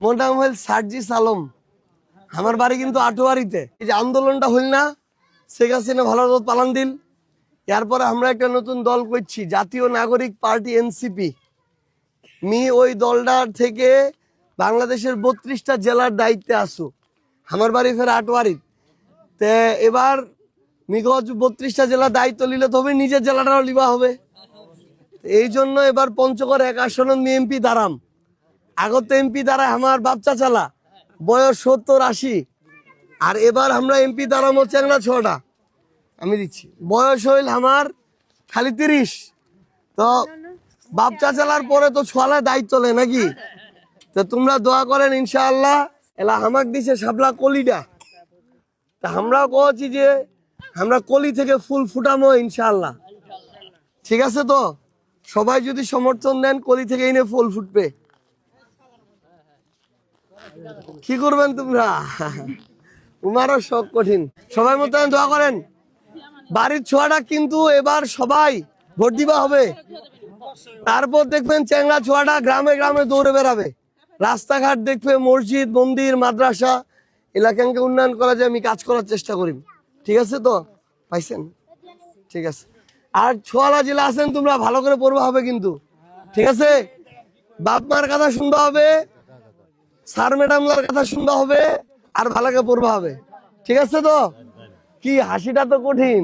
মোর নাম হল সার্জি সালম আমার বাড়ি কিন্তু আটোয়ারিতে। এই যে আন্দোলনটা হইল না, শেখ হাসিনা ভালো পালান দিল। এরপরে আমরা একটা নতুন দল করছি, জাতীয় নাগরিক পার্টি এনসিপি। মি ওই দলটার থেকে বাংলাদেশের বত্রিশটা জেলার দায়িত্বে আসু। আমার বাড়ি ফের আটোয়ারি। তে এবার মিগজ বত্রিশটা জেলার দায়িত্ব নিলে তবে নিজের জেলাটাও লিবা হবে। এই জন্য এবার পঞ্চগড় এক আসনত এমপি দাঁড়াম। আগত এমপি দ্বারা আমার বাচ্চা চালা বয়স সত্তর আশি। আর এবার আমরা এমপি দাঁড়াম একটা ছটা। আমি দিচ্ছি। বয়স হইল আমার খালি তিরিশ। তো বাচ্চা চালার পরে তো ছোয়ালার দায়িত্ব নেই নাকি? তো তোমরা দোয়া করেন ইনশাআল্লাহ, এলা হামাক দিছে সাবলা কলিটা তা আমরাও কছি যে আমরা কলি থেকে ফুল ফুটামো ইনশাআল্লাহ। ঠিক আছে তো? সবাই যদি সমর্থন দেন, কলি থেকে এনে ফুল ফুটবে। কি করবেন তোমরা? তোমারও শখ কঠিন। সবাই মতো দোয়া করেন। বাড়ির ছোয়াটা কিন্তু এবার সবাই ভোট দিবা হবে। তারপর দেখবেন চ্যাংলা ছোয়াটা গ্রামে গ্রামে দৌড়ে বেড়াবে। রাস্তাঘাট দেখবে, মসজিদ, মন্দির, মাদ্রাসা, এলাকাকে উন্নয়ন করা যায়, আমি কাজ করার চেষ্টা করি। ঠিক আছে তো? পাইছেন? ঠিক আছে। আর ছোয়ালা জেলা আছেন, তোমরা ভালো করে পড়বা হবে কিন্তু। ঠিক আছে? বাপ মার কথা শুনতে হবে। স্যার ম্যাডামলার কথা শুনতে হবে আর ভালোকে পড়বা হবে। ঠিক আছে তো? কি, হাসিটা তো কঠিন।